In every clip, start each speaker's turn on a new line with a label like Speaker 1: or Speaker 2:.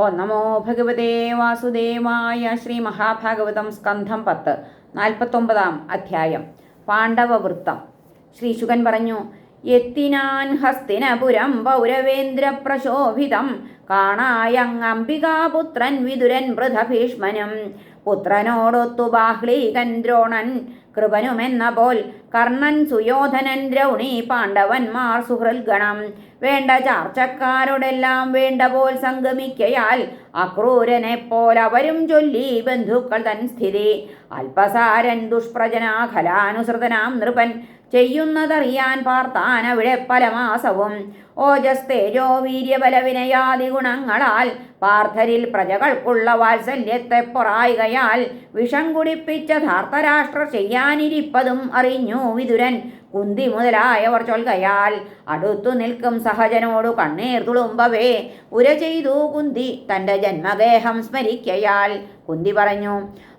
Speaker 1: ഓ നമോ ഭഗവതേ വാസുദേവായ ശ്രീ മഹാഭാഗവതം സ്കന്ധം പത്ത് നാൽപ്പത്തൊമ്പതാം അധ്യായം പാണ്ഡവവൃത്തം. ശ്രീ ശുകൻ പറഞ്ഞു എത്തിനാൻ ഹസ്തിനപുരം പൗരവേന്ദ്ര പ്രശോഭിതം കാണായങ്ങംബികാപുത്രൻ വിതുരൻ വൃഥഭീഷ്മനും പുത്രനോടൊത്തു ബാഹ്ലീകൻ ദ്രോണൻ കൃപനുമെന്ന പോൽ കർണൻ സുയോധനൻ ദ്രൗണി പാണ്ഡവന്മാർ സുഹൃൽഗണം വേണ്ട ചാർച്ചക്കാരോടെല്ലാം വേണ്ട പോൽ സംഗമിക്കയാൽ അക്രൂരനെ പോലവരും ചൊല്ലി ബന്ധുക്കൾ തൻ സ്ഥിതി. അല്പസാരൻ ദുഷ്പ്രജനാഖലാനുസൃതനാം നൃപൻ ചെയ്യുന്നതറിയാൻ പാർത്താൻ അവിടെ പല മാസവും ഓജസ് തേജോ വീര്യബലവിനയാദി ഗുണങ്ങളാൽ പാർത്ഥരിൽ പ്രജകൾക്കുള്ള വാത്സല്യത്തെ പൊറായികയാൽ വിഷം കുടിപ്പിച്ച ധാർത്തരാഷ്ട്ര ചെയ്യാനിരിപ്പതും അറിഞ്ഞു വിതുരൻ കുന്തി മുതലായവർ ചൊൽകയാൽ. അടുത്തു നിൽക്കും സഹജനോടു കണ്ണീർ തുളുമ്പവേ ഉര ചെയ്തു കുന്തി തന്റെ ജന്മഗേഹം സ്മരിക്കയാൽ. കുന്തി പറഞ്ഞു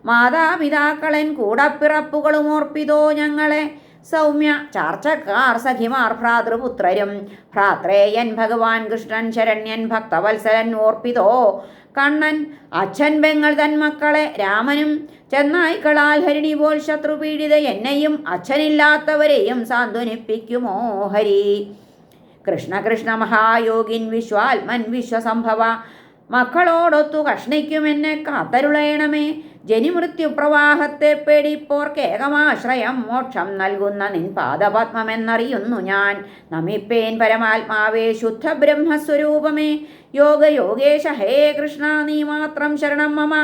Speaker 1: മാതാപിതാക്കളൻ കൂടപ്പിറപ്പുകളും ഓർപ്പിതോ ഞങ്ങളെ? സൗമ്യ ചാർച്ചക്കാർ സഖിമാർ ഭ്രാതൃപുത്രരും. ഭ്രാത്രേയൻ ഭഗവാൻ കൃഷ്ണൻ ശരണ്യൻ ഭക്തവത്സരൻ ഓർപ്പിതോ. കണ്ണൻ അച്ഛൻ ബെങ്ങൾ തൻ മക്കളെ രാമനും ചെന്നായ്ക്കളാൽ ഹരിണി പോൽ ശത്രുപീഡിത എന്നെയും അച്ഛനില്ലാത്തവരെയും സാന്ത്വനിപ്പിക്കുമോ ഹരി? കൃഷ്ണ കൃഷ്ണ മഹായോഗിൻ വിശ്വാത്മൻ വിശ്വസംഭവ. മക്കളോടൊത്തു കഷ്ണിക്കുമെന്നെ കാത്തരുളയണമേ. ജനിമൃത്യു പ്രവാഹത്തെ പേടിപ്പോർക്കേകമാശ്രയം മോക്ഷം നൽകുന്ന നിൻ പാദപത്മമെന്നറിയുന്നു ഞാൻ. നമിപ്പേൻ പരമാത്മാവേ ശുദ്ധ ബ്രഹ്മസ്വരൂപമേ യോഗയോഗേശ ഹേ കൃഷ്ണ നീ മാത്രം ശരണം മമ.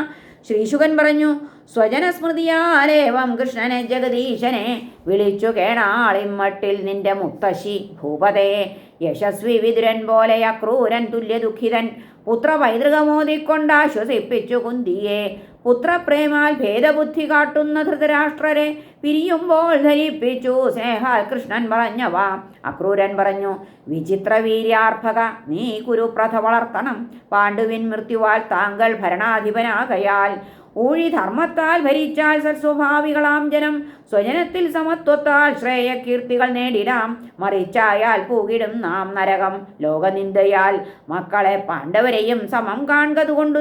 Speaker 1: ശ്രീശുഖൻ പറഞ്ഞു സ്വജനസ്മൃതിയാലേവം കൃഷ്ണനെ ജഗദീശനെ വിളിച്ചു കേണാളിമ്മട്ടിൽ നിന്റെ മുത്തശ്ശി ഭൂപതേ. യശസ്വി വിതുരൻ പോലെ അക്രൂരൻ തുല്യ ദുഃഖിതൻ പുത്രപൈതൃകമോദിക്കൊണ്ടാശ്വസിപ്പിച്ചു കുന്തിയെ. പുത്രപ്രേമാൽ ഭേദബുദ്ധി കാട്ടുന്ന ധൃതരാഷ്ട്രരെ പിരിയുമ്പോൾ ധരിപ്പിച്ചു സ്നേഹാൽ കൃഷ്ണൻ പറഞ്ഞവാ. അക്രൂരൻ പറഞ്ഞു വിചിത്രവീര്യാർഭക നീ കുരുപ്രഥ വളർത്തണം. പാണ്ഡുവിൻ മൃത്യുവാൽ താങ്കൾ ഭരണാധിപനാകയാൽ ഊഴി ധർമ്മത്താൽ ഭരിച്ചാൽ സത്സ്വഭാവികളാം ജനം. സ്വജനത്തിൽ സമത്വത്താൽ ശ്രേയകീർത്തികൾ നേടിടാം. മറിച്ചായാൽ പൂകിടും നാം നരകം. ലോകനിന്ദയാൽ മക്കളെ പാണ്ഡവരെയും സമം കാണുകതുകൊണ്ടു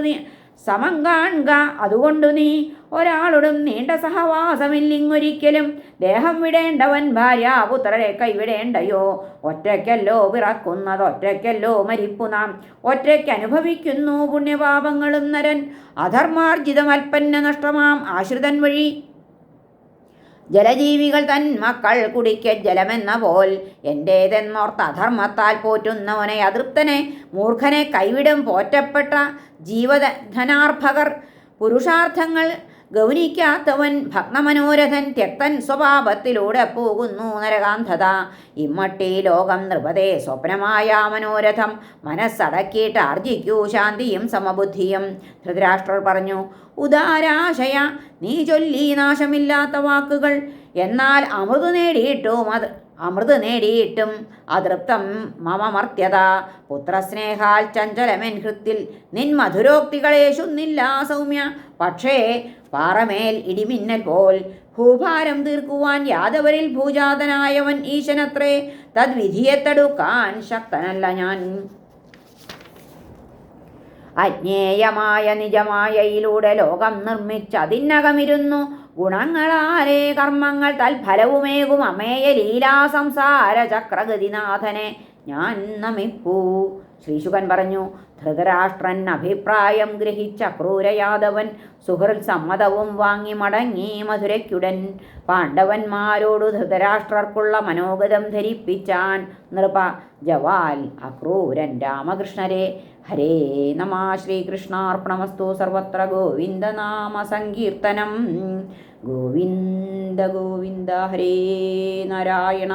Speaker 1: സമം കാണുക. അതുകൊണ്ടു നീ ഒരാളോടും നീണ്ട സഹവാസമില്ലിങ്ങൊരിക്കലും ദേഹം വിടേണ്ടവൻ ഭാര്യ പുത്രരെ കൈവിടേണ്ടയോ? ഒറ്റയ്ക്കല്ലോ പിറക്കുന്നത് ഒറ്റയ്ക്കല്ലോ മരിപ്പു നാം. ഒറ്റയ്ക്ക് അനുഭവിക്കുന്നു പുണ്യപാപങ്ങളും നരൻ. അധർമാർജിതമൽപ്പന്ന നഷ്ടമാം ആശ്രിതൻ വഴി ജലജീവികൾ തൻ മക്കൾ കുടിക്ക ജലമെന്ന പോൽ എന്റേതെന്നോർത്ത് അധർമ്മത്താൽ പോറ്റുന്നവനെ അതൃപ്തനെ മൂർഖനെ കൈവിടും പോറ്റപ്പെട്ട ജീവധനാർഭകർ പുരുഷാർത്ഥങ്ങൾ ഗൗനിക്കാത്തവൻ ഭഗ്നമനോരഥൻ ത്യക്തൻ സ്വഭാവത്തിലൂടെ പോകുന്നു നരകാന്ധത. ഇമ്മട്ടി ലോകം നൃപതേ സ്വപ്നമായ മനോരഥം. മനസ്സടക്കിയിട്ട് ആർജിക്കൂ ശാന്തിയും സമബുദ്ധിയും. ധൃതരാഷ്ട്രർ പറഞ്ഞു ഉദാരാശയ നീ ചൊല്ലി നാശമില്ലാത്ത വാക്കുകൾ. എന്നാൽ അമൃത് നേടിയിട്ടും അത് അമൃത് നേടിയിട്ടും അതൃപ്തം മമമർത്യത പുത്രസ്നേഹാൽ ചഞ്ചലമെൻ ഹൃത്തിൽ നിൻ മധുരോക്തികളേശുന്നില്ല സൗമ്യ. പക്ഷേ പാറമേൽ ഇടിമിന്നൽ പോൽ ഭൂഭാരം തീർക്കുവാൻ യാദവരിൽ ഭൂജാതനായവൻ ഈശനത്രേ. തദ്വിധിയെ തടുക്കാൻ ശക്തനല്ല ഞാൻ. അജ്ഞേയമായ നിജമായയിലൂടെ ലോകം നിർമ്മിച്ചതിനകമിരുന്നു. ഗുണങ്ങളാലേ കർമ്മങ്ങൾ തൽഫലവുമേകും. അമേയ ലീലാ സംസാര ചക്രഗതിനാഥനെ ഞാൻ നമിപ്പൂ. ശ്രീശുകൻ പറഞ്ഞു ധൃതരാഷ്ട്രൻ അഭിപ്രായം ഗ്രഹിച്ച ക്രൂരയാദവൻ സുഹൃൽ സമ്മതവും വാങ്ങി മടങ്ങി മധുരയ്ക്കുടൻ. പാണ്ഡവന്മാരോടു ധൃതരാഷ്ട്രർക്കുള്ള മനോഗതം ധരിപ്പിച്ചാൻ നൃപ ജവാൽ അക്രൂരൻ രാമകൃഷ്ണരെ. ഹരേ നമ ശ്രീകൃഷ്ണാർപ്പണമസ്തു സർവത്ര ഗോവിന്ദനാമ സങ്കീർത്തനം. ഗോവിന്ദ ഗോവിന്ദ ഹരേ നാരായണ.